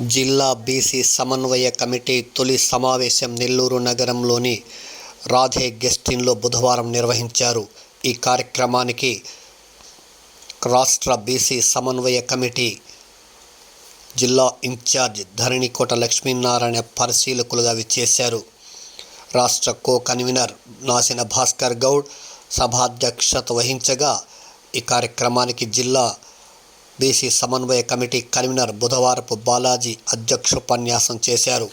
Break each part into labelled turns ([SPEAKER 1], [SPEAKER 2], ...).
[SPEAKER 1] జిల్లా బీసీ సమన్వయ కమిటీ తొలి సమావేశం నెల్లూరు నగరంలోని రాధే గెస్ట్ ఇన్లో బుధవారం నిర్వహించారు. ఈ కార్యక్రమానికి రాష్ట్ర బీసీ సమన్వయ కమిటీ జిల్లా ఇన్ఛార్జ్ ధరణికోట లక్ష్మీనారాయణ పరిశీలకులుగా విచ్చేశారు. రాష్ట్ర కో కన్వీనర్ నాసిన భాస్కర్ గౌడ్ సభాధ్యక్షత వహించగా ఈ కార్యక్రమానికి జిల్లా బీసీ సమన్వయ కమిటీ కన్వీనర్ బుధవారపు బాలాజీ అధ్యక్షోపన్యాసం చేశారు.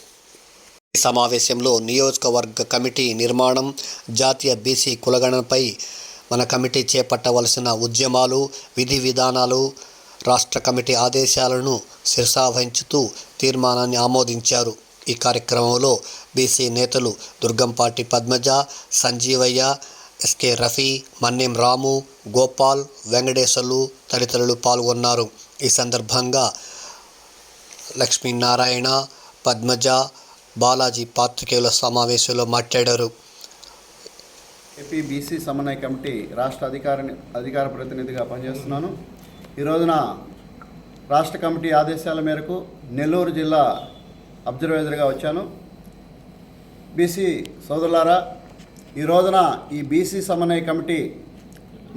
[SPEAKER 1] ఈ సమావేశంలో నియోజకవర్గ కమిటీ నిర్మాణం జాతీయ బీసీ కులగణనపై మన కమిటీ చేపట్టవలసిన ఉద్యమాలు విధి విధానాలు రాష్ట్ర కమిటీ ఆదేశాలను శిరసావహించుతూ తీర్మానాన్ని ఆమోదించారు. ఈ కార్యక్రమంలో బీసీ నేతలు దుర్గంపాటి పద్మజ సంజీవయ్య ఎస్కే రఫీ మన్నెం రాము గోపాల్ వెంకటేశ్వర్లు తదితరులు పాల్గొన్నారు. ఈ సందర్భంగా లక్ష్మీనారాయణ పద్మజ బాలాజీ పాత్రికేయుల సమావేశంలో మాట్లాడారు.
[SPEAKER 2] ఏపీ బీసీ సమన్వయ కమిటీ రాష్ట్ర అధికార అధికార ప్రతినిధిగా పనిచేస్తున్నాను. ఈ రోజున రాష్ట్ర కమిటీ ఆదేశాల మేరకు నెల్లూరు జిల్లా అబ్జర్వేజర్గా వచ్చాను. బీసీ సోదరులారా ఈ రోజున ఈ బీసీ సమన్వయ కమిటీ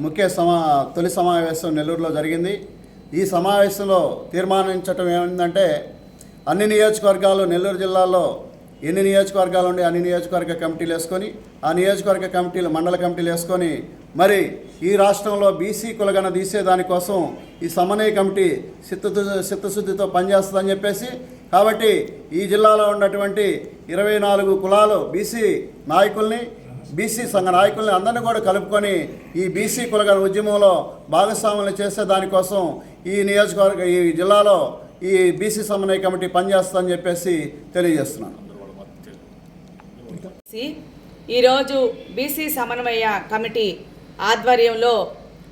[SPEAKER 2] ముఖ్య సమా తొలి సమావేశం నెల్లూరులో జరిగింది. ఈ సమావేశంలో తీర్మానించటం ఏమైందంటే అన్ని నియోజకవర్గాలు నెల్లూరు జిల్లాలో ఎన్ని నియోజకవర్గాలు ఉండి అన్ని నియోజకవర్గ కమిటీలు వేసుకొని ఆ నియోజకవర్గ కమిటీలు మండల కమిటీలు వేసుకొని మరి ఈ రాష్ట్రంలో బీసీ కులగన తీసేదానికోసం ఈ సమన్వయ కమిటీ చిత్తశు చిత్తశుద్ధితో పనిచేస్తుందని చెప్పేసి కాబట్టి ఈ జిల్లాలో ఉన్నటువంటి ఇరవై నాలుగు కులాలు బీసీ నాయకుల్ని బీసీ సంఘ నాయకుల్ని అందరినీ కూడా కలుపుకొని ఈ బీసీ కులగల ఉద్యమంలో భాగస్వాములు చేసే దానికోసం ఈ నియోజకవర్గ ఈ జిల్లాలో ఈ బీసీ సమన్వయ కమిటీ పనిచేస్తుందని చెప్పేసి తెలియజేస్తున్నాను.
[SPEAKER 3] ఈరోజు బీసీ సమన్వయ కమిటీ ఆధ్వర్యంలో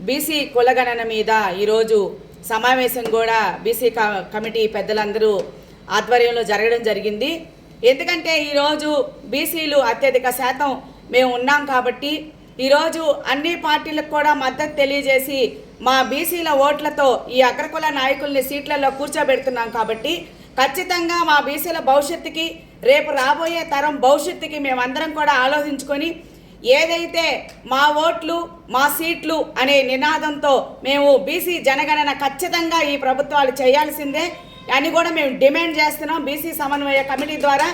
[SPEAKER 3] బీసీ కులగణన మీద ఈరోజు సమావేశం కూడా బీసీ క- కమిటీ పెద్దలందరూ ఆధ్వర్యంలో జరగడం జరిగింది. ఎందుకంటే ఈరోజు బీసీలు అత్యధిక శాతం మేము ఉన్నాం కాబట్టి ఈరోజు అన్ని పార్టీలకు కూడా మద్దతు తెలియజేసి మా బీసీల ఓట్లతో ఈ అగ్రకుల నాయకుల్ని సీట్లలో కూర్చోబెడుతున్నాం కాబట్టి ఖచ్చితంగా మా బీసీల భవిష్యత్తుకి రేపు రాబోయే తరం భవిష్యత్తుకి మేమందరం కూడా ఆలోచించుకొని ఏదైతే మా ఓట్లు మా సీట్లు అనే నినాదంతో మేము బీసీ జనగణన ఖచ్చితంగా ఈ ప్రభుత్వాలు చేయాల్సిందే అని కూడా మేము డిమాండ్ చేస్తున్నాం బీసీ సమన్వయ కమిటీ ద్వారా.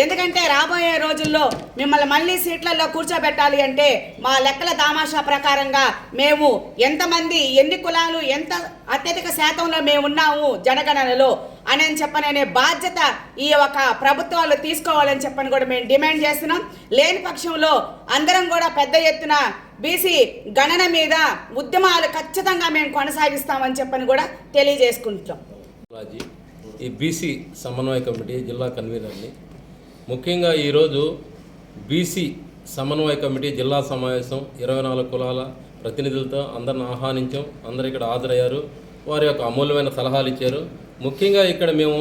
[SPEAKER 3] ఎందుకంటే రాబోయే రోజుల్లో మిమ్మల్ని మళ్ళీ సీట్లలో కూర్చోబెట్టాలి అంటే మా లెక్కల తామాషా ప్రకారంగా మేము ఎంతమంది ఎన్ని కులాలు ఎంత అత్యధిక శాతంలో మేము ఉన్నాము జనగణనలో అని అని చెప్పననే బాధ్యత ఈ ఒక ప్రభుత్వాలు తీసుకోవాలని చెప్పని కూడా మేము డిమాండ్ చేస్తున్నాం. లేని పక్షంలో అందరం కూడా పెద్ద ఎత్తున బీసీ గణన మీద ఉద్యమాలు ఖచ్చితంగా మేము కొనసాగిస్తామని చెప్పని కూడా తెలియజేసుకుంటున్నాం.
[SPEAKER 4] ఈ బీసీ సమన్వయ కమిటీ జిల్లా కన్వీనర్ని ముఖ్యంగా ఈరోజు బీసీ సమన్వయ కమిటీ జిల్లా సమావేశం ఇరవై నాలుగు కులాల ప్రతినిధులతో అందరిని ఆహ్వానించాం. అందరు ఇక్కడ హాజరయ్యారు. వారి యొక్క అమూల్యమైన సలహాలు ఇచ్చారు. ముఖ్యంగా ఇక్కడ మేము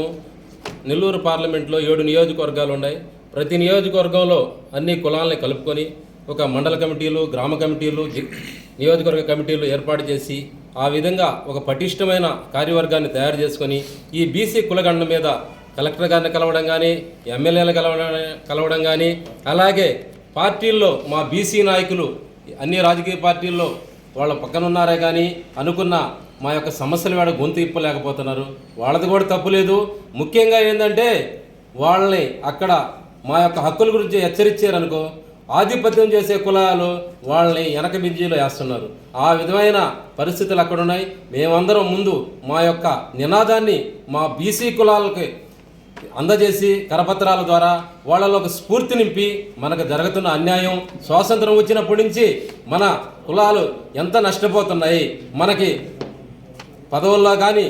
[SPEAKER 4] నెల్లూరు పార్లమెంట్లో ఏడు నియోజకవర్గాలు ఉన్నాయి. ప్రతి నియోజకవర్గంలో అన్ని కులాలని కలుపుకొని ఒక మండల కమిటీలు గ్రామ కమిటీలు నియోజకవర్గ కమిటీలు ఏర్పాటు చేసి ఆ విధంగా ఒక పటిష్టమైన కార్యవర్గాన్ని తయారు చేసుకొని ఈ బీసీ కులగండ మీద కలెక్టర్ గారిని కలవడం కానీ ఎమ్మెల్యేలు కలవడం కలవడం కానీ అలాగే పార్టీల్లో మా బీసీ నాయకులు అన్ని రాజకీయ పార్టీల్లో వాళ్ళ పక్కన ఉన్నారే కానీ అనుకున్న మా యొక్క సమస్యలు వాడ గొంతు ఇప్పలేకపోతున్నారు వాళ్ళది కూడా తప్పులేదు ముఖ్యంగా ఏంటంటే వాళ్ళని అక్కడ మా యొక్క హక్కుల గురించి హెచ్చరించారనుకో ఆధిపత్యం చేసే కులాలు వాళ్ళని వెనక బింజీలో వేస్తున్నారు. ఆ విధమైన పరిస్థితులు అక్కడ ఉన్నాయి మేమందరం ముందు మా యొక్క నినాదాన్ని మా బీసీ కులాలకి అందజేసి కరపత్రాల ద్వారా వాళ్ళలో ఒక స్ఫూర్తి నింపి మనకు జరుగుతున్న అన్యాయం స్వాతంత్రం వచ్చినప్పటి నుంచి మన కులాలు ఎంత నష్టపోతున్నాయి మనకి పదవుల్లో కానీ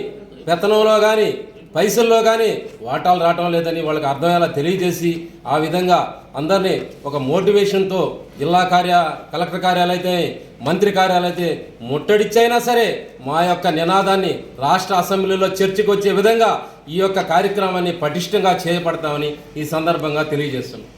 [SPEAKER 4] పెత్తనంలో కానీ పైసల్లో కానీ వాటాలు రావటం లేదని వాళ్ళకి అర్థమయ్యేలా తెలియజేసి ఆ విధంగా అందరినీ ఒక మోటివేషన్తో జిల్లా కార్య కలెక్టర్ కార్యాలయం అయితే మంత్రి కార్యాలయం అయితే ముట్టడిచ్చైనా సరే మా యొక్క నినాదాన్ని రాష్ట్ర అసెంబ్లీలో చర్చకు వచ్చే విధంగా ఈ యొక్క కార్యక్రమాన్ని పటిష్టంగా చేపడతామని ఈ సందర్భంగా తెలియజేస్తున్నాం.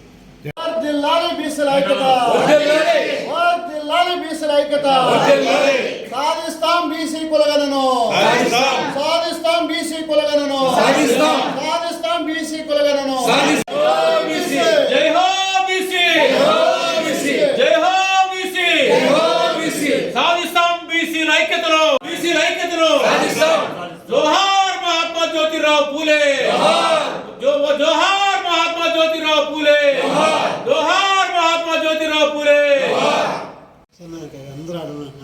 [SPEAKER 2] సాధిస్తాం సాధిస్తాం బీసీ కులగణను సాధిస్తాం బీసీ ఐక్యతను బీసీ ఐక్యతను సాధిస్తాం జోహార్ మహాత్మా జ్యోతిరావు
[SPEAKER 5] పూలే జోహార్
[SPEAKER 6] మహాత్మా
[SPEAKER 5] జ్యోతిరావు పూలే జోహార్ మహాత్మా జ్యోతిరావు పూలే అందరూ అడుగుతున్నా